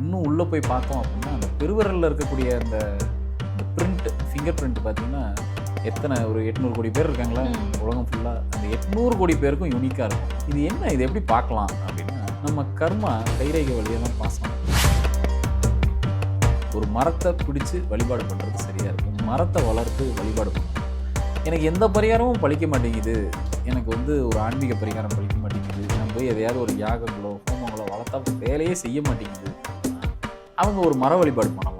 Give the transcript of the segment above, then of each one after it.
இன்னும் உள்ளே போய் பார்த்தோம் அப்படின்னா அந்த பெருவிரலில் இருக்கக்கூடிய அந்த பிரிண்ட் ஃபிங்கர் பிரிண்ட் பார்த்தீங்கன்னா எத்தனை ஒரு எட்நூறு கோடி பேர் இருக்காங்களா. உலகம் ஃபுல்லாக அந்த எட்நூறு கோடி பேருக்கும் யூனிக்காக இருக்கும். இது என்ன? இது எப்படி பார்க்கலாம் அப்படின்னா நம்ம கர்மா கைரேகை வழியாக தான் பாஸ் ஆகும் ஒரு மரத்தை பிடிச்சு வழிபாடு பண்ணுறது சரியாக இருக்கும். மரத்தை வளர்த்து வழிபாடு பண்ணணும் எனக்கு எந்த பரிகாரமும் பழிக்க மாட்டேங்குது. எனக்கு வந்து ஒரு ஆன்மீக பரிகாரம் பழிக்க மாட்டேங்குது. நான் போய் எதையாவது ஒரு யாகங்களோ ஹோமங்களோ வளர்த்தா வேலையே செய்ய மாட்டேங்குது. அவங்க ஒரு மர வழிபாடு பண்ணலாம்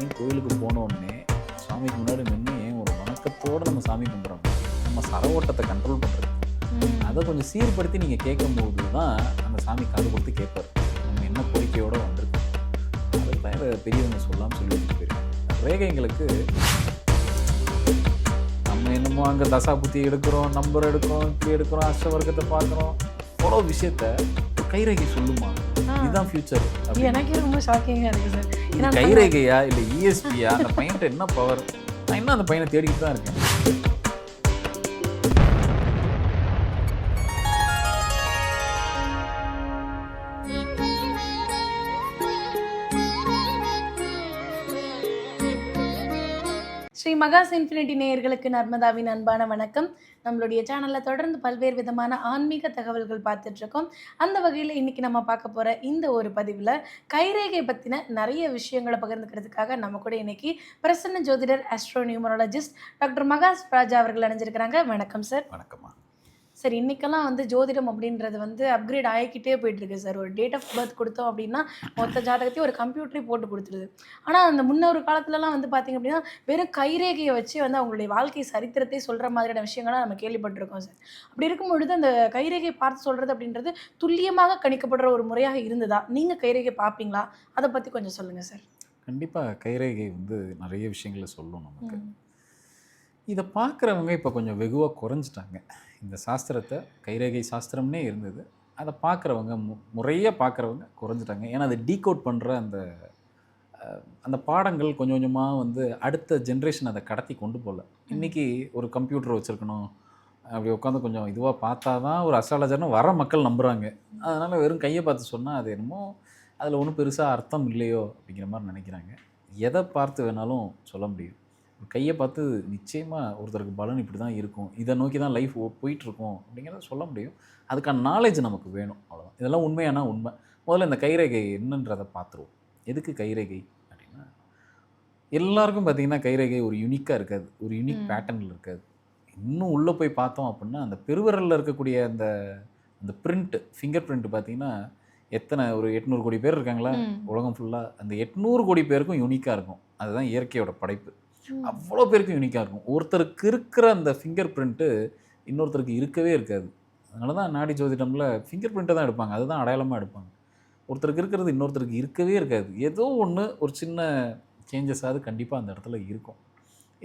ஏன் கோயிலுக்கு போன உடனே சாமிக்கு முன்னாடி நின்று ஏன் ஒரு வணக்கத்தோடு நம்ம சாமி கும்பிட்றோம்? நம்ம சர ஓட்டத்தை கண்ட்ரோல் பண்ணுறது அதை கொஞ்சம் சீர்படுத்தி நீங்கள் கேட்கும்போது தான் அந்த சாமி காது கொடுத்து கேட்பார். நம்ம என்ன கோரிக்கையோடு வந்திருக்கோம்? அது வேறு பெரியவங்க சொல்லாமல் சொல்லி வச்சுட்டு போயிருக்காங்க. ரேகைங்களுக்கு நம்ம என்னமோ அங்கே தசா புத்தி எடுக்கிறோம் நம்பர் எடுக்கிறோம் இப்படி எடுக்கிறோம் அஷ்டவர்க்கத்தை பார்க்குறோம். அவ்வளோ விஷயத்த கைரேகை சொல்லுமா? இதுதான் ஃபியூச்சர் எனக்கே ரொம்ப ஷாக்கிங்காக இருக்குது சார். ஏன்னா கைரேகையா இல்லை இஎஸ்பியா அந்த பையன்கிட்ட என்ன பவர் நான் இன்னும் அந்த பையனை தேடிக்கிட்டு தான் இருக்கேன். ஸ்ரீ மகாஸ் இன்ஃபினிட்டி நேயர்களுக்கு நர்மதாவின் அன்பான வணக்கம். நம்மளுடைய சேனலில் தொடர்ந்து பல்வேறு விதமான ஆன்மீக தகவல்கள் பார்த்துட்ருக்கோம். அந்த வகையில் இன்றைக்கி நம்ம பார்க்க போகிற இந்த ஒரு பதிவில் கைரேகை பற்றின நிறைய விஷயங்களை பகிர்ந்துக்கிறதுக்காக நம்ம கூட இன்னைக்கு பிரசன்ன ஜோதிடர் astro numerologist doctor Mahas Raja அவர்கள் அணிஞ்சிருக்கிறாங்க வணக்கம் சார் வணக்கம்மா. சார் இன்னைக்கெல்லாம் வந்து ஜோதிடம் அப்படின்றது வந்து அப்கிரேட் ஆகிக்கிட்டே போயிட்டு இருக்கு சார். ஒரு டேட் ஆஃப் பர்த் கொடுத்தோம் அப்படின்னா மொத்த ஜாதகத்தையும் ஒரு கம்ப்யூட்டரே போட்டு கொடுத்துருது. ஆனால் அந்த முன்னொரு காலத்துலலாம் வந்து பார்த்தீங்க அப்படின்னா வெறும் கைரேகையை வச்சு வந்து அவங்களுடைய வாழ்க்கை சரித்திரத்தை சொல்கிற மாதிரியான விஷயங்கள்லாம் நம்ம கேள்விப்பட்டிருக்கோம் சார். அப்படி இருக்கும் பொழுது அந்த கைரேகை பார்த்து சொல்கிறது அப்படின்றது துல்லியமாக கணிக்கப்படுற ஒரு முறையாக இருந்ததா? நீங்கள் கைரேகை பார்ப்பீங்களா? அதை பற்றி கொஞ்சம் சொல்லுங்கள் சார். கண்டிப்பாக கைரேகை வந்து நிறைய விஷயங்களை சொல்லும் நமக்கு. இதை பார்க்குறவங்க இப்போ கொஞ்சம் வெகுவாக குறைஞ்சிட்டாங்க. இந்த சாஸ்திரத்தை கைரேகை சாஸ்திரம்னே இருந்தது. அதை பார்க்குறவங்க மு முறையாக பார்க்குறவங்க குறைஞ்சிட்டாங்க. ஏன்னா அதை டீகோட் பண்ணுற அந்த அந்த பாடங்கள் கொஞ்சம் கொஞ்சமாக வந்து அடுத்த ஜென்ரேஷன் அதை கடத்தி கொண்டு போகல இன்றைக்கி ஒரு கம்ப்யூட்டர் வச்சுருக்கணும். அப்படி உட்காந்து கொஞ்சம் இதுவாக பார்த்தா தான் ஒரு அஸ்ட்ராலஜர்னு வர மக்கள் நம்புகிறாங்க அதனால் வெறும் கையை பார்த்து சொன்னால் அது என்னமோ அதில் ஒன்றும் பெருசாக அர்த்தம் இல்லையோ அப்படிங்கிற மாதிரி நினைக்கிறாங்க. எதை பார்த்து வேணாலும் சொல்ல முடியும். கையை பார்த்து நிச்சயமாக ஒருத்தருக்கு பலன் இப்படி தான் இருக்கும். இதை நோக்கி தான் லைஃப் போயிட்டுருக்கோம் அப்படிங்கிறத சொல்ல முடியும். அதுக்கான நாலேஜ் நமக்கு வேணும். அவ்வளோதான் இதெல்லாம் உண்மையானா உண்மை? முதல்ல இந்த கைரேகை என்னன்றதை பார்த்துருவோம். எதுக்கு கைரேகை அப்படின்னா எல்லாருக்கும் பார்த்தீங்கன்னா கைரேகை ஒரு யூனிக்காக இருக்காது. ஒரு யூனிக். பேட்டர்னில் இருக்காது. இன்னும் உள்ளே போய் பார்த்தோம் அப்படின்னா அந்த பெருவிரலில் இருக்கக்கூடிய அந்த அந்த பிரிண்ட் ஃபிங்கர் பிரிண்ட் பார்த்தீங்கன்னா எத்தனை ஒரு எட்நூறு கோடி பேர் இருக்காங்களா. உலகம் ஃபுல்லாக அந்த எட்நூறு கோடி பேருக்கும் யூனிக்காக இருக்கும். அதுதான் இயற்கையோட படைப்பு. அவ்வளோ பேருக்கும் யூனிக்காக இருக்கும். ஒருத்தருக்கு இருக்கிற அந்த ஃபிங்கர் பிரிண்ட்டு இன்னொருத்தருக்கு இருக்கவே இருக்காது. அதனால தான் நாடி ஜோதிடமில் ஃபிங்கர் பிரிண்ட்டை தான் எடுப்பாங்க. அதுதான் அடையாளமாக எடுப்பாங்க. ஒருத்தருக்கு இருக்கிறது இன்னொருத்தருக்கு இருக்கவே இருக்காது. ஏதோ ஒன்று ஒரு சின்ன சேஞ்சஸாவது கண்டிப்பாக அந்த இடத்துல இருக்கும்.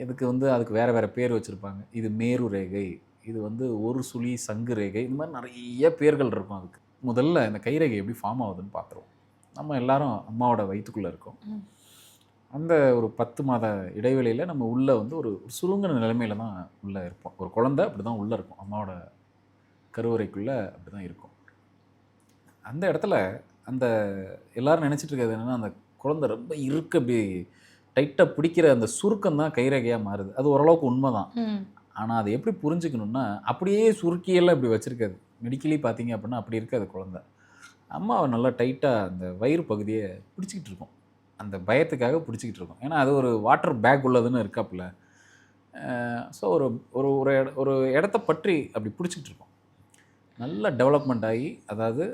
இதுக்கு வந்து அதுக்கு வேறு வேறு பேர் வச்சுருப்பாங்க. இது மேரு ரேகை இது வந்து ஒரு சுழி சங்கு ரேகை இந்த மாதிரி நிறைய பேர்கள் இருக்கும் அதுக்கு. முதல்ல இந்த கைரேகை எப்படி ஃபார்ம் ஆகுதுன்னு பார்த்துருவோம். நம்ம எல்லாரும் அம்மாவோட வயிற்றுக்குள்ளே இருக்கோம். அந்த ஒரு பத்து மாத இடைவெளியில் நம்ம உள்ளே வந்து ஒரு சுருங்கின நிலைமையில தான் உள்ளே இருப்போம். ஒரு குழந்தை அப்படி தான் உள்ளே இருக்கும். அம்மாவோட கருவறைக்குள்ளே அப்படி தான் இருக்கும். அந்த இடத்துல அந்த எல்லாரும் நினச்சிட்டு இருக்கிறது என்னென்னா அந்த குழந்தை ரொம்ப இருக்க அப்படி டைட்டாக பிடிக்கிற அந்த சுருக்கம் தான் கைரேகையாக மாறுது. அது ஓரளவுக்கு உண்மை தான். ஆனால் அதை எப்படி புரிஞ்சுக்கணுன்னா அப்படியே சுருக்கியெல்லாம் இப்படி வச்சுருக்காது. மெடிக்கலி பார்த்தீங்க அப்படின்னா அப்படி இருக்காது குழந்தை. அம்மாவை நல்லா டைட்டாக அந்த வயிறு பகுதியை பிடிச்சிக்கிட்டு இருக்கும். அந்த பயத்துக்காக பிடிச்சிக்கிட்டு இருக்கும். ஏன்னா அது ஒரு வாட்டர் பேக் உள்ளதுன்னு இருக்காப்புல. ஸோ ஒரு ஒரு ஒரு இட ஒரு இடத்த பற்றி அப்படி பிடிச்சிக்கிட்டு இருக்கோம். நல்ல டெவலப்மெண்ட் ஆகி அதாவது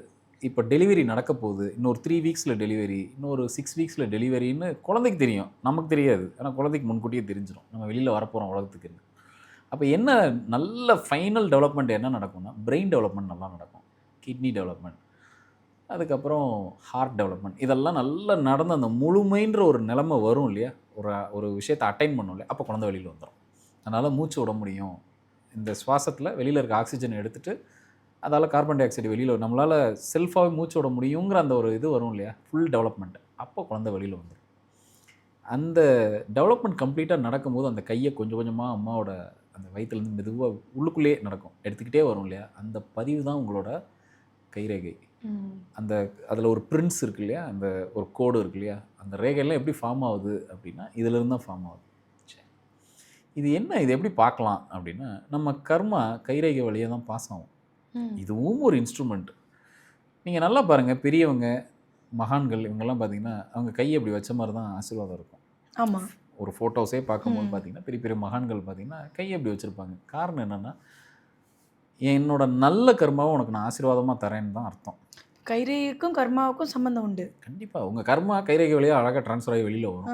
இப்போ டெலிவரி நடக்க போகுது. இன்னொரு த்ரீ வீக்ஸில் டெலிவரி இன்னொரு சிக்ஸ் வீக்ஸில் டெலிவரின்னு குழந்தைக்கு தெரியும். நமக்கு தெரியாது. ஏன்னா குழந்தைக்கு முன்கூட்டியே தெரிஞ்சிடும் நம்ம வெளியில் வரப்போகிறோம் உலகத்துக்குன்னு அப்போ என்ன நல்ல ஃபைனல் டெவலப்மெண்ட் என்ன நடக்கும்னா பிரெயின் டெவலப்மெண்ட் நல்லா நடக்கும். கிட்னி டெவலப்மெண்ட் அதுக்கப்புறம் ஹார்ட் டெவலப்மெண்ட் இதெல்லாம் நல்லா நடந்து அந்த முழுமைன்ற ஒரு நிலமை வரும் இல்லையா? ஒரு ஒரு விஷயத்தை அட்டைன் பண்ணும் இல்லையா? அப்போ குழந்தை வெளியில் வந்துடும் அதனால் மூச்சு விட முடியும். இந்த சுவாசத்தில் வெளியில் இருக்க ஆக்சிஜன் எடுத்துகிட்டு அதால் கார்பன் டை ஆக்சைடு வெளியில் நம்மளால் செல்ஃபாகவே மூச்சு விட முடியுங்கிற அந்த ஒரு இது வரும் இல்லையா? ஃபுல் டெவலப்மெண்ட் அப்போ குழந்தை வெளியில் வந்துடும் அந்த டெவலப்மெண்ட் கம்ப்ளீட்டாக நடக்கும்போது அந்த கையை கொஞ்சம் கொஞ்சமாக அம்மாவோட அந்த வயிற்றுலேருந்து மெதுவாக உள்ளுக்குள்ளேயே நடக்கும். எடுத்துக்கிட்டே வரும் இல்லையா? அந்த பதிவு தான் உங்களோட கைரேகை. அந்த அதில் ஒரு பிரிண்ட்ஸ் இருக்கு இல்லையா? அந்த ஒரு கோடு இருக்கு இல்லையா? அந்த ரேகையெல்லாம் எப்படி ஃபார்ம் ஆகுது அப்படின்னா இதிலிருந்து தான் ஃபார்ம் ஆகுது. சரி இது என்ன? இது எப்படி பார்க்கலாம் அப்படின்னா நம்ம கர்மா கைரேகை வழியாக தான் பாஸ் ஆகும். இதுவும் ஒரு இன்ஸ்ட்ருமெண்ட் நீங்கள் நல்லா பாருங்கள் பெரியவங்க மகான்கள் இவங்கெல்லாம் பார்த்தீங்கன்னா அவங்க கையை அப்படி வச்ச மாதிரி தான் ஆசீர்வாதம் இருக்கும். ஆமா. ஒரு ஃபோட்டோஸே பார்க்கும்போது. பார்த்தீங்கன்னா பெரிய பெரிய மகான்கள் பார்த்தீங்கன்னா கையை அப்படி வச்சுருப்பாங்க. காரணம் என்னென்னா என்னோட நல்ல கர்மாவை உனக்கு நான் ஆசீர்வாதமாக தரேன்னு தான் அர்த்தம். கைரேகைக்கும் கர்மாவுக்கும் சம்பந்தம் உண்டு. கண்டிப்பாக உங்கள் கர்மா கைரேகை வழியாக அழகாக ட்ரான்ஸ்ஃபர் ஆகி வெளியில் வரும்.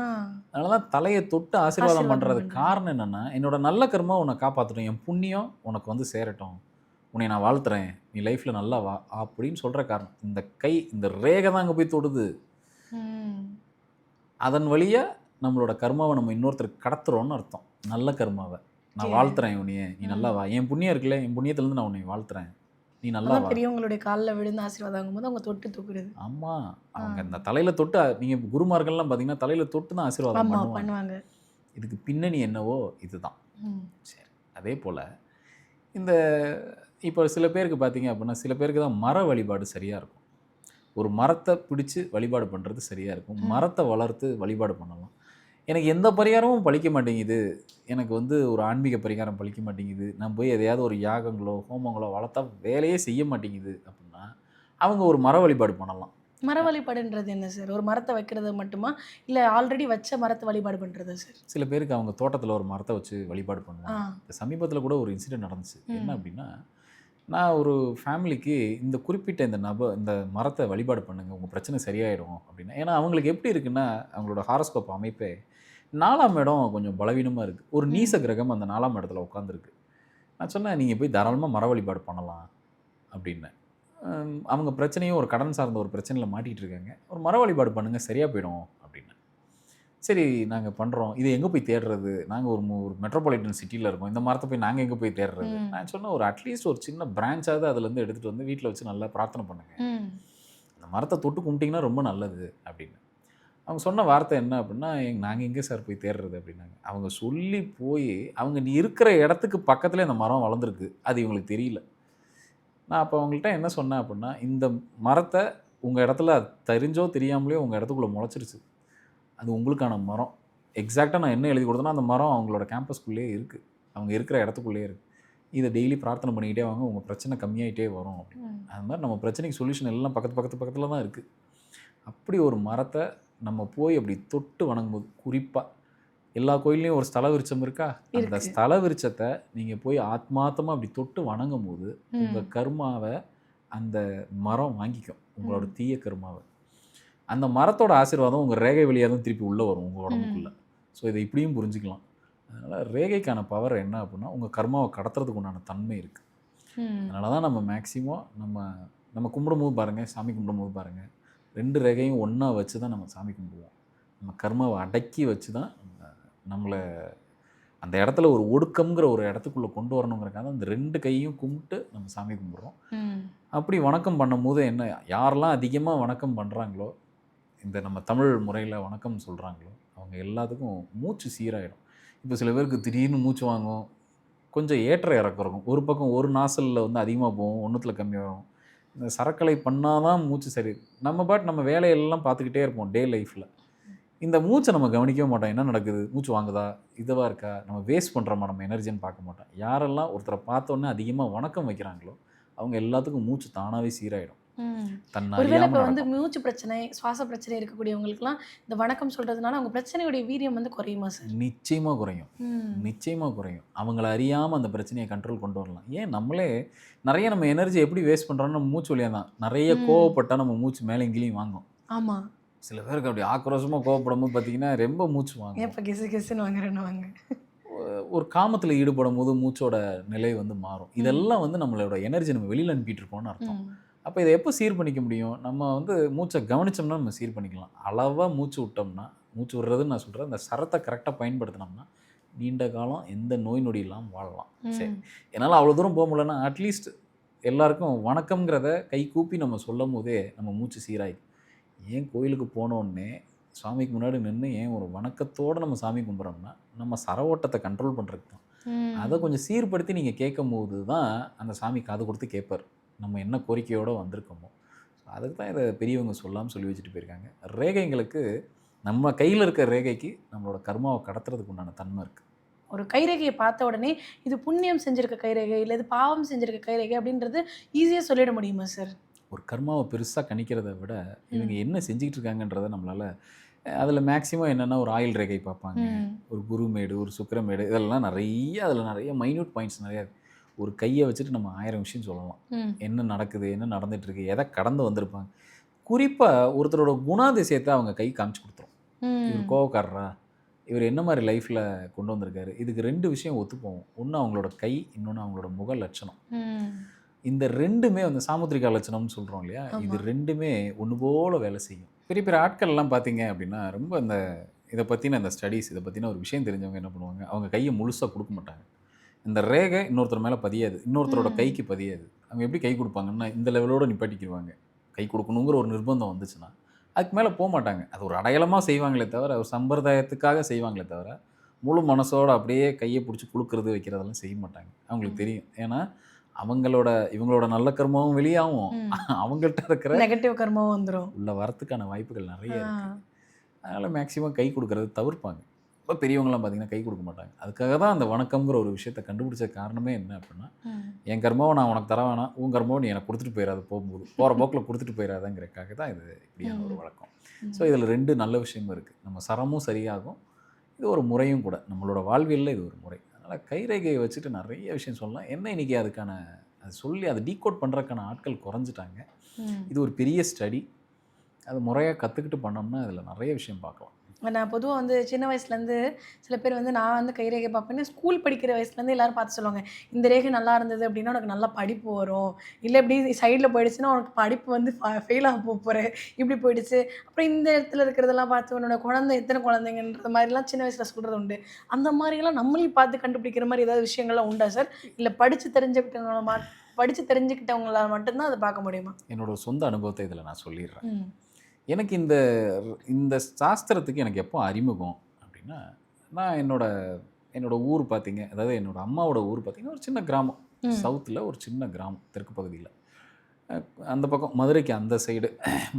அதனால தான் தலையை தொட்டு ஆசீர்வாதம் ஆசீர்வாதம் பண்ணுறது பண்றது. காரணம் என்னென்னா என்னோட நல்ல கர்மா உன்னை காப்பாற்றட்டும் என் புண்ணியம் உனக்கு வந்து சேரட்டும். உன்னை நான் வாழ்த்துறேன். நீ லைஃப்பில் நல்லா வா அப்படின்னு சொல்கிற காரணம். இந்த கை இந்த ரேகை தான் அங்கே போய் தொடுது. அதன் வழியாக நம்மளோட கர்மாவை நம்ம இன்னொருத்தருக்கு கடத்துறோம்னு அர்த்தம். நல்ல கர்மாவை. நான். வாழ்த்துறேன் உன்னைய நீ நல்லா வா. என் புண்ணியம் இருக்குல்ல என் புண்ணியத்துலேருந்து நான் உன்னை வாழ்த்துறேன். நீ நல்லா வா. பெரியவங்களுடைய காலில் விழுந்து ஆசீர்வாதம் வாங்கும்போது அவங்க தொட்டு தூக்குறது. ஆமாம் அவங்க. இந்த தலையில் தொட்டு நீங்கள் குருமார்கள்லாம் பார்த்தீங்கன்னா தலையில் தொட்டு தான் ஆசீர்வாதம் பண்ணுவாங்க. இதுக்கு பின்னணி என்னவோ இதுதான். சரி அதே போல் இந்த இப்போ சில பேருக்கு பார்த்தீங்க அப்படின்னா சில பேருக்கு தான் மர வழிபாடு சரியாக இருக்கும். ஒரு மரத்தை பிடிச்சு வழிபாடு பண்ணுறது சரியாக இருக்கும். மரத்தை வளர்த்து வழிபாடு பண்ணலாம். எனக்கு எந்த பரிகாரமும் பலிக்க மாட்டேங்குது. எனக்கு வந்து ஒரு ஆன்மீக பரிகாரம் பலிக்க மாட்டேங்குது. நான் போய் எதையாவது ஒரு யாகங்களோ ஹோமங்களோ வளர்த்தா வேலையே செய்ய மாட்டேங்குது அப்படின்னா அவங்க ஒரு மர வழிபாடு பண்ணலாம். மர வழிபாடுன்றது என்ன சார்? ஒரு மரத்தை வைக்கிறது மட்டுமா? இல்ல ஆல்ரெடி வச்ச மரத்தை வழிபாடு பண்றதா சார்? சில பேருக்கு அவங்க தோட்டத்தில் ஒரு மரத்தை வச்சு வழிபாடு பண்ணுவாங்க. சமீபத்தில் கூட ஒரு இன்சிடென்ட் நடந்துச்சு. என்ன. அப்படின்னா நான் ஒரு ஃபேமிலிக்கு இந்த குறிப்பிட்ட இந்த நப இந்த மரத்தை வழிபாடு பண்ணுங்க உங்கள் பிரச்சனை சரியாயிடும் அப்படின்னா ஏன்னா அவங்களுக்கு எப்படி இருக்குன்னா அவங்களோட ஹாரோஸ்கோப் அமைப்பே நாலாம் இடம் கொஞ்சம் பலவீனமாக இருக்குது ஒரு. நீச கிரகம் அந்த நாலாம் இடத்துல உட்காந்துருக்கு நான் சொன்னேன் நீங்கள் போய் தாராளமாக மர வழிபாடு பண்ணலாம் அப்படின்னேன். அவங்க பிரச்சனையும் ஒரு கடன் சார்ந்த ஒரு பிரச்சனையில் மாட்டிகிட்டு இருக்காங்க. ஒரு மர வழிபாடு பண்ணுங்கள் சரியாக போயிடும் அப்படின்னு சரி நாங்கள் பண்ணுறோம் இது எங்கே போய் தேடுறது? நாங்கள் ஒரு ஒரு மெட்ரோபாலிட்டன் சிட்டியில் இருக்கோம். இந்த மரத்தை போய் நாங்கள் எங்கே போய் தேடுறது. நான் சொன்னேன் ஒரு அட்லீஸ்ட் ஒரு சின்ன பிரான்ச்சாவது அதுலேருந்து எடுத்துகிட்டு வந்து வீட்டில் வச்சு நல்லா பிரார்த்தனை பண்ணுங்க. ம். அந்த மரத்தை தொட்டு கும்பிட்டிங்கன்னா ரொம்ப நல்லது அப்படின்னு அவங்க சொன்ன வார்த்தை என்ன அப்படின்னா நாங்கள் எங்கே சார் போய் தேடுறது? அப்படின்னாங்க. அவங்க சொல்லி போய் அவங்க நீ இருக்கிற இடத்துக்கு பக்கத்துலேயே அந்த மரம் வளர்ந்துருக்கு. அது இவங்களுக்கு தெரியல. நான் அப்போ அவங்கள்ட்ட என்ன சொன்னேன் அப்படின்னா இந்த மரத்தை உங்கள் இடத்துல தெரிஞ்சோ தெரியாமலையோ உங்கள் இடத்துக்குள்ளே முளைச்சிருச்சு. அது உங்களுக்கான மரம். எக்ஸாக்டாக நான் என்ன எழுதி கொடுத்தேன்னா அந்த மரம் அவங்களோட கேம்பஸ்குள்ளேயே இருக்குது அவங்க இருக்கிற இடத்துக்குள்ளேயே இருக்குது இதை டெய்லி பிரார்த்தனை பண்ணிக்கிட்டே வாங்க. உங்கள் பிரச்சனை கம்மியாயிட்டே வரும். அப்படின்னு. அது மாதிரி நம்ம பிரச்சனைக்கு சொல்யூஷன் எல்லாம் பக்கத்து பக்கத்து பக்கத்தில் தான் இருக்குது அப்படி ஒரு மரத்தை நம்ம போய் அப்படி தொட்டு வணங்கும்போது குறிப்பாக எல்லா கோயில்லையும் ஒரு ஸ்தல விருட்சம் இருக்கா அந்த. ஸ்தல விருட்சத்தை நீங்கள் போய் ஆத்மார்த்தமாக அப்படி தொட்டு வணங்கும் போது. உங்கள் கர்மாவை அந்த மரம் வாங்கிக்கும் உங்களோட. தீய கர்மாவை அந்த மரத்தோட ஆசீர்வாதம் உங்கள் ரேகை வழியாக தான் திருப்பி உள்ளே வரும் உங்கள் உடம்புக்குள்ளே ஸோ இதை இப்படியும் புரிஞ்சுக்கலாம் அதனால் ரேகைக்கான பவர் என்ன அப்படின்னா உங்கள் கர்மாவை கடத்துறதுக்கு உண்டான தன்மை இருக்குது. அதனால தான் நம்ம மேக்ஸிமம் நம்ம நம்ம கும்பிடும்போது பாருங்கள் சாமி கும்பிடும்போது பாருங்கள் ரெண்டு ரேகையும் ஒன்றா வச்சு தான் நம்ம சாமி கும்பிடுவோம். நம்ம கர்மாவை அடக்கி வச்சு தான் நம்ம- நம்மளை அந்த இடத்துல ஒரு ஒடுக்கம்ங்கிற ஒரு இடத்துக்குள்ளே கொண்டு வரணுங்கிறக்காக அந்த ரெண்டு கையும் கும்பிட்டு நம்ம சாமி கும்பிட்றோம். அப்படி வணக்கம் பண்ணும்போது என்ன யாரெல்லாம் அதிகமாக வணக்கம் பண்ணுறாங்களோ இந்த நம்ம தமிழ் முறையில் வணக்கம் சொல்கிறாங்களோ அவங்க எல்லாத்துக்கும் மூச்சு சீராயிடும். இப்போ சில பேருக்கு திடீர்னு மூச்சு வாங்கும் கொஞ்சம் ஏற்ற இறக்கம் இருக்கும். ஒரு பக்கம் ஒரு நாசலில் வந்து அதிகமாக போகும் ஒன்றுத்தில் கம்மியாகும் இந்த சரக்கலை பண்ணால் தான் மூச்சு சரி நம்ம பாட் நம்ம வேலையெல்லாம் பார்த்துக்கிட்டே இருப்போம் டே லைஃப்பில் இந்த மூச்சை நம்ம கவனிக்கவே மாட்டோம். என்ன நடக்குது? மூச்சு வாங்குதா? இதுவாக இருக்கா? நம்ம வேஸ்ட் பண்ணுறோமா நம்ம எனர்ஜின்னு பார்க்க மாட்டோம். யாரெல்லாம் ஒருத்தரை பார்த்தோன்னே அதிகமாக வணக்கம் வைக்கிறாங்களோ அவங்க எல்லாத்துக்கும் மூச்சு தானாகவே சீராயிடும். ஒருவேளை இப்போ வந்து. மூச்சு பிரச்சனை சுவாச பிரச்சனை இருக்கக்கூடியவங்களுக்குலாம் இந்த வணக்கம் சொல்றதுனால அவங்க பிரச்சனையுடைய வீரியம் வந்து குறையுமா சார் நிச்சயமாக குறையும். நிச்சயமாக குறையும். அவங்கள அறியாமல் அந்த பிரச்சனையை கண்ட்ரோல் கொண்டு வரலாம். ஏன் நம்மளே நிறைய நம்ம எனர்ஜி எப்படி வேஸ்ட் பண்ணுறோம்னு மூச்சு வழியாக தான். நிறைய. கோவப்பட்டால் நம்ம மூச்சு மேலே இங்கேயும் வாங்கும். ஆமா. சில பேருக்கு அப்படி ஆக்ரோஷமாக கோவப்படும் போது பார்த்தீங்கன்னா ரொம்ப மூச்சு வாங்கும். ஏன் இப்போ கிசு கிசுன்னு வாங்குறேன்னு வாங்க. ஒரு காமத்தில் ஈடுபடும் போது மூச்சோட நிலை வந்து மாறும். இதெல்லாம் வந்து நம்மளோட எனர்ஜி நம்ம வெளியில் அனுப்பிட்டு இருக்கோம்னு அர்த்தம். அப்போ இதை எப்போ சீர் பண்ணிக்க முடியும்? நம்ம வந்து மூச்சை கவனிச்சோம்னா நம்ம சீர் பண்ணிக்கலாம். அளவாக மூச்சு விட்டோம்னா மூச்சு விடுறதுன்னு நான் சொல்கிறேன் அந்த சரத்தை கரெக்டாக பயன்படுத்தினோம்னா நீண்ட காலம் எந்த நோய் நொடி இல்லாமல் வாழலாம். சரி. என்னால் அவ்வளோ தூரம் போக முடியலன்னா அட்லீஸ்ட் எல்லாருக்கும் வணக்கம்ங்கிறத கை கூப்பி நம்ம சொல்லும் போதே நம்ம மூச்சு சீராயிடும். ஏன் கோயிலுக்கு போனோடனே சாமிக்கு முன்னாடி நின்று ஏன் ஒரு வணக்கத்தோடு நம்ம சாமி கும்பிட்றோம்னா நம்ம சர ஓட்டத்தை கண்ட்ரோல் பண்ணுறதுக்கு தான். அதை கொஞ்சம் சீர்படுத்தி நீங்கள் கேட்கும் போது தான் அந்த சாமி காது கொடுத்து கேட்பார் நம்ம என்ன கோரிக்கையோடு வந்திருக்கோமோ. அதுக்கு தான் இதை பெரியவங்க சொல்லாமல் சொல்லி வச்சுட்டு போயிருக்காங்க. ரேகைங்களுக்கு நம்ம கையில் இருக்க ரேகைக்கு நம்மளோட கர்மாவை கடத்துறதுக்கு உண்டான தன்மை இருக்குது ஒரு கைரேகையை பார்த்த உடனே இது புண்ணியம் செஞ்சிருக்க கைரேகை இல்லை இது பாவம் செஞ்சிருக்க கைரேகை அப்படின்றது ஈஸியாக சொல்லிட முடியுமா சார் ஒரு கர்மாவை பெருசாக கணிக்கிறத விட இவங்க என்ன செஞ்சுக்கிட்டு இருக்காங்கன்றதை நம்மளால் அதில் மேக்ஸிமம் என்னென்னா ஒரு ஆயில் ரேகை பார்ப்பாங்க. ஒரு குருமேடு ஒரு சுக்கிரமேடு இதெல்லாம் நிறைய அதில் நிறைய மைன்யூட் பாயிண்ட்ஸ் நிறையா இருக்கு. ஒரு கையை வச்சுட்டு நம்ம ஆயிரம் விஷயம் சொல்லலாம். என்ன நடக்குது என்ன நடந்துட்டு இருக்கு எதை கடந்து வந்திருப்பாங்க? குறிப்பாக ஒருத்தரோட குணாதிசயத்தை அவங்க கை காமிச்சு கொடுத்துரும். இவர் கோவக்காரரா? இவர் என்ன மாதிரி லைஃப்பில் கொண்டு வந்திருக்காரு? இதுக்கு ரெண்டு விஷயம் ஒத்துப்போம். ஒன்று அவங்களோட கை இன்னொன்று அவங்களோட முக லட்சணம். இந்த ரெண்டுமே வந்து சாமுத்திரிகா லட்சணம்னு சொல்கிறோம் இல்லையா? இது. ரெண்டுமே ஒன்று போல வேலை செய்யும். பெரிய பெரிய ஆட்கள்லாம் பார்த்தீங்க அப்படின்னா ரொம்ப இந்த இதை பற்றின இந்த ஸ்டடீஸ் இதை பற்றின ஒரு விஷயம் தெரிஞ்சவங்க என்ன பண்ணுவாங்க? அவங்க கையை முழுசாக கொடுக்க மாட்டாங்க. இந்த ரேகை இன்னொருத்தர் மேலே பதியாது. இன்னொருத்தரோட. கைக்கு பதியாது. அவங்க எப்படி கை கொடுப்பாங்கன்னா இந்த லெவலோட நிப்பாட்டிக்கிடுவாங்க கை கொடுக்கணுங்கிற ஒரு நிர்பந்தம் வந்துச்சுன்னா அதுக்கு மேலே போக மாட்டாங்க. அது ஒரு அடையாளமாக செய்வாங்களே தவிர ஒரு சம்பிரதாயத்துக்காக செய்வாங்களே தவிர முழு மனசோட அப்படியே கையை பிடிச்சி குலுக்கிறது வைக்கிறதெல்லாம் செய்ய மாட்டாங்க. அவங்களுக்கு தெரியும். ஏன்னா அவங்களோட இவங்களோட நல்ல கர்மாவும் வெளியாகும். அவங்கள்ட்ட இருக்கிற நெகட்டிவ் கர்மாவும் வந்துடும் உள்ள வரத்துக்கான வாய்ப்புகள் நிறைய இருக்கு. அதனால் மேக்ஸிமம் கை கொடுக்கறது தவிர்ப்பாங்க. இப்போ பெரியவங்களாம் பார்த்தீங்கன்னா கை கொடுக்க மாட்டாங்க. அதுக்காக தான் அந்த வணக்கம்ங்கிற ஒரு விஷயத்தை கண்டுபிடிச்ச காரணமே என்ன அப்படின்னா என் கர்மாவை நான் உனக்கு தர வேணாம். உன் கர்மாவை நீ எனக்கு கொடுத்துட்டு போயிடாது போகும்போது. போகிற போக்கில் கொடுத்துட்டு போயிடாதங்கிறக்காக தான் இது இப்படியான ஒரு வழக்கம். ஸோ இதில் ரெண்டு நல்ல விஷயமும் இருக்குது நம்ம சரமும் சரியாகும். இது ஒரு முறையும் கூட. நம்மளோட வாழ்வியலில் இது ஒரு முறை. அதனால் கைரேகையை வச்சுட்டு நிறைய விஷயம் சொல்லலாம். என்ன இன்னைக்கு அதுக்கான அது சொல்லி அதை டீகோட் பண்ணுறதுக்கான ஆட்கள் குறைஞ்சிட்டாங்க. இது ஒரு பெரிய ஸ்டடி அது முறையாக கற்றுக்கிட்டு பண்ணோம்னா அதில் நிறைய விஷயம் பார்க்கலாம். நான் பொதுவாக வந்து சின்ன வயசுலேருந்து சில பேர் வந்து நான் வந்து கைரேகை பார்ப்பேன் ஸ்கூல் படிக்கிற வயசுலேருந்து எல்லாரும் பார்த்து சொல்லுவாங்க இந்த ரேகை நல்லா இருந்தது அப்படின்னா உனக்கு நல்லா படிப்பு வரும். இல்லை இப்படி சைடில் போயிடுச்சுன்னா உனக்கு படிப்பு வந்து ஃபெயில் ஆக போகிற இப்படி போயிடுச்சு. அப்புறம் இந்த இடத்துல இருக்கிறதெல்லாம் பார்த்து உன்னோட குழந்தை எத்தனை குழந்தைங்கன்ற மாதிரிலாம் சின்ன வயசில் சொல்கிறது உண்டு. அந்த மாதிரிலாம் நம்மளையும் பார்த்து கண்டுபிடிக்கிற மாதிரி ஏதாவது விஷயங்கள்லாம் உண்டா சார்? இல்லை படித்து தெரிஞ்சுக்கிட்டவங்கள மா படித்து தெரிஞ்சுக்கிட்டவங்களால மட்டும்தான் அதை பார்க்க முடியுமா? என்னோட சொந்த அனுபவத்தை இதில் நான் சொல்லிடுறேன். எனக்கு இந்த இந்த சாஸ்திரத்துக்கு எனக்கு எப்போ அறிமுகம் அப்படின்னா நான் என்னோட என்னோட ஊர் பார்த்தீங்க அதாவது என்னோட அம்மாவோட ஊர் பார்த்தீங்கன்னா ஒரு சின்ன கிராமம். சவுத்தில் ஒரு சின்ன கிராமம் தெற்கு பகுதியில். அந்த பக்கம் மதுரைக்கு அந்த சைடு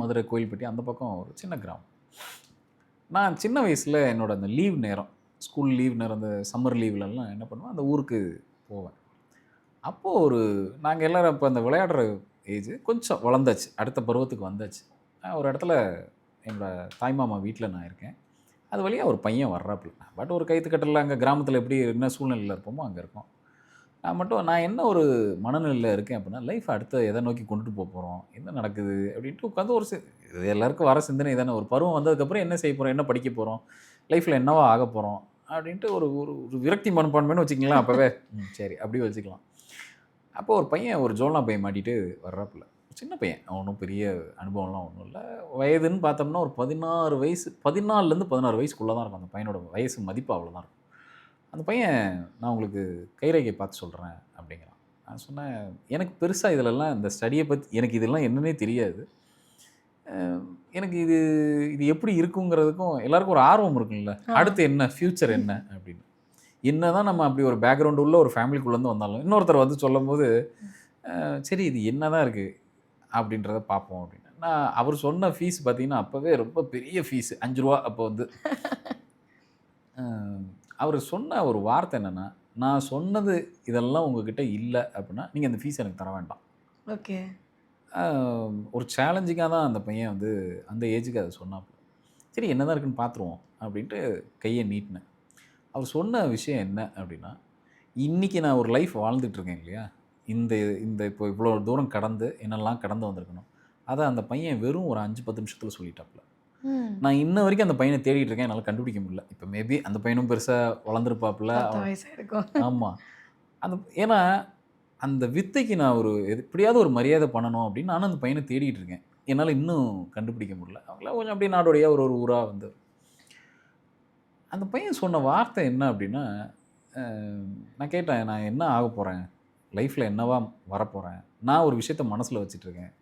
மதுரை கோயில்பட்டி அந்த பக்கம் ஒரு சின்ன கிராமம். நான் சின்ன வயசில் என்னோட அந்த லீவ் நேரம் ஸ்கூல் லீவ் நேரம் அந்த சம்மர் லீவ்லலாம் என்ன பண்ணுவேன் அந்த ஊருக்கு போவேன். அப்போது ஒரு நாங்கள் எல்லோரும் இப்போ அந்த விளையாடுற ஏஜ் கொஞ்சம் வளர்ந்தாச்சு அடுத்த பருவத்துக்கு வந்தாச்சு. ஒரு இடத்துல என்னோடய தாய்மாமா வீட்டில் நான் இருக்கேன். அது வழியாக ஒரு பையன் வர்றாப்புல. பட் ஒரு கைத்துக்கட்டில் அங்கே கிராமத்தில் எப்படி என்ன சூழ்நிலையில் இருப்போமோ அங்கே இருக்கோம். நான் மட்டும் நான் என்ன ஒரு மனநிலையில் இருக்கேன் அப்படின்னா லைஃப் அடுத்த எதை நோக்கி கொண்டுட்டு போக போகிறோம் என்ன நடக்குது? அப்படின்ட்டு உட்காந்து ஒரு சி- இது எல்லாருக்கும் வர சிந்தனை தானே. ஒரு பருவம் வந்ததுக்கப்புறம் என்ன செய்ய போகிறோம் என்ன படிக்க போகிறோம் லைஃப்பில் என்னவா ஆக போகிறோம் அப்படின்ட்டு ஒரு ஒரு ஒரு விரக்தி மனப்பான்மைன்னு வச்சுக்கலாம் அப்போவே. ம், சரி அப்படியே வச்சுக்கலாம். அப்போ ஒரு பையன் ஒரு ஜோல்னா பையன் மாட்டிட்டு வர்றாப்புல. சின்ன பையன். ஒன்றும் பெரிய அனுபவம்லாம் ஒன்றும் இல்லை. வயதுன்னு பார்த்தோம்னா ஒரு பதினாறு வயசு பதினாலுலேருந்து பதினாறு வயசுக்குள்ளே தான் இருக்கும். அந்த பையனோட வயசு மதிப்பு அவ்வளோதான் இருக்கும். அந்த பையன் நான் உங்களுக்கு கைரேகை பார்த்து சொல்கிறேன் அப்படிங்கிறான். நான் சொன்னேன் எனக்கு பெருசாக இதிலெல்லாம் இந்த ஸ்டடியை பற்றி எனக்கு இதெல்லாம் என்னன்னே தெரியாது. எனக்கு இது இது எப்படி இருக்குங்கிறதுக்கும் எல்லாருக்கும் ஒரு ஆர்வம் இருக்குல்ல. அடுத்து என்ன? ஃப்யூச்சர் என்ன? அப்படின்னு. என்னதான் நம்ம அப்படி ஒரு பேக்ரவுண்ட் உள்ள ஒரு ஃபேமிலிக்குள்ளேருந்து வந்தாலும் இன்னொருத்தர் வந்து சொல்லும்போது அஹ் சரி இது என்னதான் இருக்குது அப்படின்றத பார்ப்போம் அப்படின்னு. நான் அவர் சொன்ன ஃபீஸ் பார்த்தீங்கன்னா அப்போவே ரொம்ப பெரிய ஃபீஸ் அஞ்சு ரூபா அப்போ வந்து. அவர் சொன்ன ஒரு வார்த்தை என்னென்னா நான் சொன்னது இதெல்லாம் உங்ககிட்ட இல்லை அப்படின்னா நீங்கள் அந்த ஃபீஸ் எனக்கு தர வேண்டாம். ஓகே. ஒரு சேலஞ்சிங்காக தான் அந்த பையன் வந்து அந்த ஏஜுக்கு அதை சொன்னாப்புல. சரி என்னதான் இருக்குன்னு பார்த்துருவோம் அப்படின்ட்டு கையை நீட்டினேன். அவர் சொன்ன விஷயம் என்ன அப்படின்னா இன்றைக்கி நான் ஒரு லைஃப் வாழ்ந்துட்டுருக்கேன் இல்லையா? இந்த இந்த இப்போ இவ்வளோ தூரம் கடந்து என்னெல்லாம் கடந்து வந்திருக்கணும்? அதை அந்த பையன் வெறும் ஒரு அஞ்சு பத்து நிமிஷத்தில் சொல்லிட்டாப்புல. நான் இன்ன வரைக்கும் அந்த பையனை தேடிட்டு இருக்கேன் என்னால் கண்டுபிடிக்க முடியல. இப்போ மேபி அந்த பையனும் பெருசாக வளர்ந்துருப்பாப்புல. ஆமாம் அந்த ஏன்னா அந்த வித்தைக்கு நான் ஒரு எது- எப்படியாவது ஒரு மரியாதை பண்ணணும் அப்படின்னு நானும் அந்த பையனை தேடிட்டு இருக்கேன். என்னால் இன்னும் கண்டுபிடிக்க முடியல. அவங்களாம் கொஞ்சம் அப்படியே நாடோடைய ஒரு ஒரு ஊராக வந்து. அந்த பையன் சொன்ன வார்த்தை என்ன அப்படின்னா நான் கேட்டேன் நான் என்ன ஆக போகிறேன் லைஃப்பில் என்னவா வரப்போகிறேன் நான் ஒரு விஷயத்த மனசில் வச்சுட்ருக்கேன்.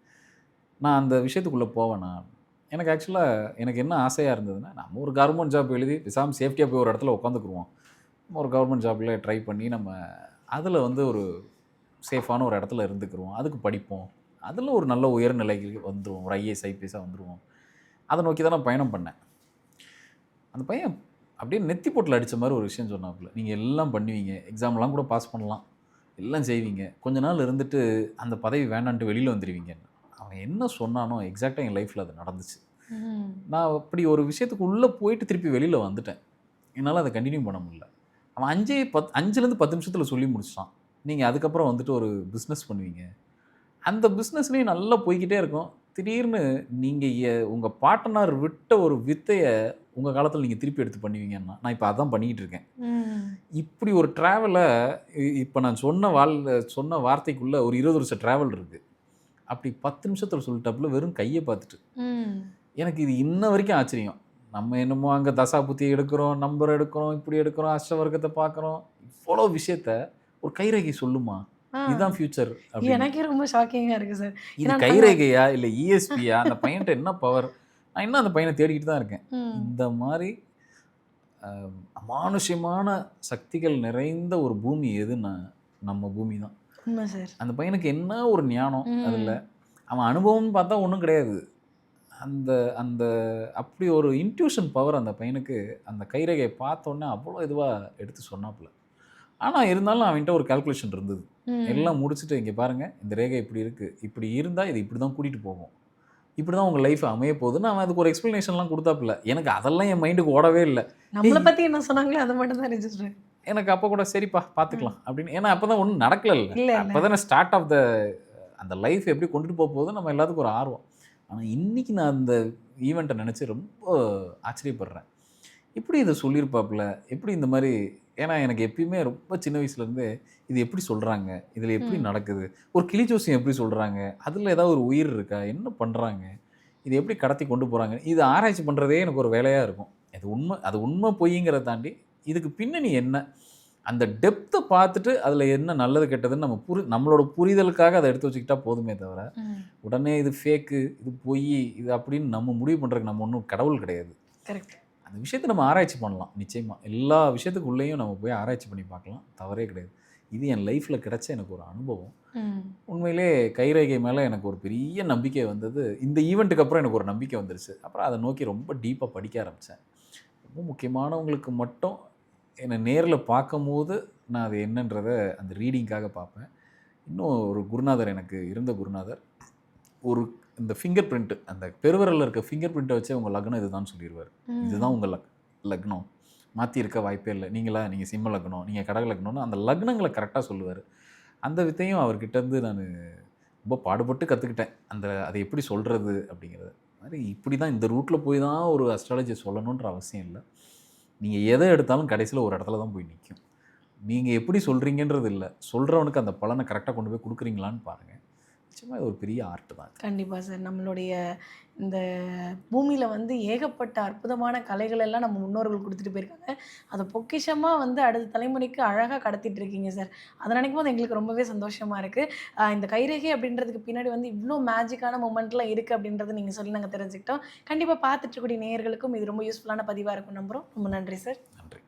நான் அந்த விஷயத்துக்குள்ளே போவேனா? எனக்கு ஆக்சுவலாக எனக்கு என்ன ஆசையாக இருந்ததுன்னா நம்ம ஒரு கவர்மெண்ட் ஜாப் எழுதி பிசாமல் சேஃப்டியாக போய் ஒரு இடத்துல உட்காந்துக்குருவோம் நம்ம ஒரு கவர்மெண்ட் ஜாப்பில் ட்ரை பண்ணி நம்ம அதில் வந்து ஒரு சேஃபான ஒரு இடத்துல இருந்துக்குருவோம். அதுக்கு படிப்போம். அதில் ஒரு நல்ல உயர்நிலைக்கு வந்துருவோம். ஒரு ஐஏஎஸ் ஐபிஎஸாக வந்துடுவோம் அதை நோக்கி தான் நான் பயணம் பண்ணேன். அந்த பையன் அப்படியே நெத்தி போட்டில் அடித்த மாதிரி ஒரு விஷயம் சொன்னாப்புல. நீங்கள் எல்லாம் பண்ணுவீங்க. எக்ஸாம்லாம் கூட பாஸ் பண்ணலாம். எல்லாம் செய்வீங்க. கொஞ்ச நாள் இருந்துட்டு அந்த பதவி வேண்டான்ட்டு வெளியில் வந்துடுவீங்க அவன் என்ன சொன்னானோ எக்ஸாக்டாக என் லைஃப்பில் அது நடந்துச்சு. நான் அப்படி ஒரு விஷயத்துக்கு உள்ளே போயிட்டு திருப்பி வெளியில் வந்துட்டேன். என்னால் அதை கண்டினியூ பண்ண முடியல. அவன் அஞ்சே பத் அஞ்சுலேருந்து பத்து நிமிஷத்தில் சொல்லி முடிச்சிட்டான். நீங்கள் அதுக்கப்புறம் வந்துட்டு ஒரு பிஸ்னஸ் பண்ணுவீங்க. அந்த பிஸ்னஸ்லேயும் நல்லா போய்க்கிட்டே இருக்கும். திடீர்னு நீங்கள் உங்கள் பாட்டனார் விட்ட ஒரு வித்தையை உங்கள் காலத்தில் நீங்கள் திருப்பி எடுத்து பண்ணுவீங்கன்னா நான் இப்போ அதான் பண்ணிக்கிட்டு இருக்கேன். இப்படி ஒரு ட்ராவலை இப்போ நான் சொன்ன வாழ் சொன்ன வார்த்தைக்குள்ளே ஒரு இருபது வருஷம் ட்ராவல் இருக்குது அப்படி பத்து நிமிஷத்தில் சொல்லிட்டாப்புல வெறும் கையை பார்த்துட்டு. எனக்கு இது இன்ன வரைக்கும் ஆச்சரியம் நம்ம என்னமோ அங்கே தசா புத்தி எடுக்கிறோம் நம்பர் எடுக்கிறோம் இப்படி எடுக்கிறோம் அஷ்டவர்க்கத்தை பார்க்குறோம் இவ்வளோ விஷயத்த ஒரு கைரேகை சொல்லுமா. இதுதான் ஃபியூச்சர் எனக்கே ரொம்ப ஷாக்கிங்கா இருக்கு சார் இது கைரேகையா இல்லை இஎஸ்பியா அந்த பையன்ட்ட என்ன பவர் நான் இன்னும் அந்த பையனை தேடிக்கிட்டு தான் இருக்கேன். இந்த மாதிரி அமானுஷ்யமான சக்திகள் நிறைந்த ஒரு பூமி எதுன்னா நம்ம பூமி தான். அந்த பையனுக்கு என்ன ஒரு ஞானம். அதில்? அவன் அனுபவம்னு பார்த்தா ஒன்றும் கிடையாது. அந்த அந்த அப்படி ஒரு இன்ட்யூஷன் பவர் அந்த பையனுக்கு அந்த கைரேகையை பார்த்தோன்னே அவ்வளோ இதுவாக எடுத்து சொன்னாப்புல. ஆனால் இருந்தாலும் அவன்கிட்ட ஒரு கால்குலேஷன் இருந்தது. எல்லாம் முடிச்சுட்டு இங்கே பாருங்கள் இந்த ரேகை இப்படி இருக்குது இப்படி இருந்தால் இது இப்படி தான் கூட்டிகிட்டு போகும் இப்படி தான் உங்கள் லைஃப் அமைய போகுதுன்னு அவன் அதுக்கு ஒரு எக்ஸ்ப்ளனேஷன்லாம் கொடுத்தாப்புல. எனக்கு அதெல்லாம் என் மைண்டுக்கு ஓடவே இல்லை. நம்மளை பத்தி என்ன சொன்னாங்களோ அது மட்டும் தான் ரெஜிஸ்டர் எனக்கு அப்போ கூட சரிப்பா பார்த்துக்கலாம் அப்படின்னு. ஏன்னா அப்போ தான் ஒன்றும் நடக்கல. அப்போ தானே ஸ்டார்ட் ஆஃப் த அந்த லைஃப் எப்படி கொண்டுட்டு போக போகுது நம்ம எல்லாத்துக்கும் ஒரு ஆர்வம். ஆனால் இன்னைக்கு நான் அந்த ஈவெண்ட்டை நினச்சி ரொம்ப ஆச்சரியப்படுறேன். எப்படி இதை சொல்லியிருப்பாப்புல. எப்படி இந்த மாதிரி ஏன்னா எனக்கு எப்பயுமே ரொம்ப சின்ன வயசுலேருந்தே இது எப்படி சொல்கிறாங்க இதில் எப்படி. நடக்குது? ஒரு கிளி ஜோசியம் எப்படி சொல்கிறாங்க அதில் ஏதாவது ஒரு உயிர் இருக்கா? என்ன பண்ணுறாங்க இது எப்படி கடத்தி கொண்டு போகிறாங்க இது ஆராய்ச்சி பண்ணுறதே எனக்கு ஒரு வேலையாக இருக்கும். அது உண்மை அது உண்மை பொய்ங்கிறத தாண்டி இதுக்கு பின்னணி என்ன? அந்த டெப்த்தை பார்த்துட்டு அதில் என்ன நல்லது கெட்டதுன்னு நம்ம புரி நம்மளோட புரிதலுக்காக அதை எடுத்து வச்சுக்கிட்டா போதுமே தவிர உடனே இது ஃபேக்கு இது பொய் இது அப்படின்னு நம்ம முடிவு பண்ணுறதுக்கு நம்ம ஒன்றும் கடவுள் கிடையாது. கரெக்ட் அந்த விஷயத்தை நம்ம ஆராய்ச்சி பண்ணலாம். நிச்சயமாக எல்லா விஷயத்துக்குள்ளேயும் நம்ம போய் ஆராய்ச்சி பண்ணி பார்க்கலாம். தவறே கிடையாது. இது என் லைஃப்பில் கிடைச்ச எனக்கு ஒரு அனுபவம். உண்மையிலே கைரேகை மேலே எனக்கு ஒரு பெரிய நம்பிக்கை வந்தது. இந்த ஈவெண்ட்டுக்கு அப்புறம் எனக்கு ஒரு நம்பிக்கை வந்துருச்சு. அப்புறம் அதை நோக்கி ரொம்ப டீப்பாக படிக்க ஆரம்பித்தேன் ரொம்ப முக்கியமானவங்களுக்கு மட்டும் என்னை நேரில் பார்க்கும்போது நான் அது என்னன்றதை அந்த ரீடிங்காக பார்ப்பேன். இன்னும் ஒரு குருநாதர் எனக்கு இருந்த குருநாதர். ஒரு இந்த ஃபிங்கர் பிரிண்ட்டு அந்த பெருவிரலில் இருக்க ஃபிங்கர் பிரிண்ட்டை வச்சே உங்கள் லக்னம் இதுதான் சொல்லிடுவார் இதுதான் உங்கள் லக் லக்னம். மாற்றி இருக்க வாய்ப்பே இல்லை. நீங்களா? நீங்கள் சிம்ம லக்னம். நீங்கள் கடக லக்னம்னு அந்த லக்னங்களை கரெக்டாக சொல்லுவார். அந்த வித்தையும் அவர்கிட்ட இருந்து நான் ரொம்ப பாடுபட்டு கற்றுக்கிட்டேன் அந்த அதை எப்படி சொல்கிறது அப்படிங்கிறது. மாதிரி இப்படி தான் இந்த ரூட்டில் போய் தான் ஒரு அஸ்ட்ராலஜி சொல்லணுன்ற அவசியம் இல்லை. நீங்கள் எதை எடுத்தாலும் கடைசியில் ஒரு இடத்துல தான் போய் நிற்கும் நீங்கள் எப்படி சொல்கிறீங்கன்றது இல்லை. சொல்கிறவனுக்கு அந்த பலனை கரெக்டாக கொண்டு போய் கொடுக்குறீங்களான்னு பாருங்கள் நிச்சயமாக இது ஒரு பெரிய ஆர்ட் தான். கண்டிப்பாக சார். நம்மளுடைய இந்த பூமியில் வந்து ஏகப்பட்ட அற்புதமான கலைகள் எல்லாம் நம்ம முன்னோர்கள் கொடுத்துட்டு போயிருக்காங்க. அதை பொக்கிஷமாக வந்து அடுத்த தலைமுறைக்கு அழகாக கடத்திட்டு இருக்கீங்க சார். அதை நினைக்கும் போது எங்களுக்கு ரொம்பவே சந்தோஷமாக இருக்குது இந்த கைரேகை அப்படின்றதுக்கு பின்னாடி வந்து இவ்வளோ மேஜிக்கான மூமெண்ட்லாம் இருக்குது அப்படின்றத நீங்கள் சொல்லி நாங்கள் தெரிஞ்சுக்கிட்டோம். கண்டிப்பாக பார்த்துட்டு இருக்கக்கூடிய நேயர்களுக்கும் இது ரொம்ப யூஸ்ஃபுல்லான பதிவாக இருக்கும் நம்புகிறோம் ரொம்ப நன்றி சார். நன்றி.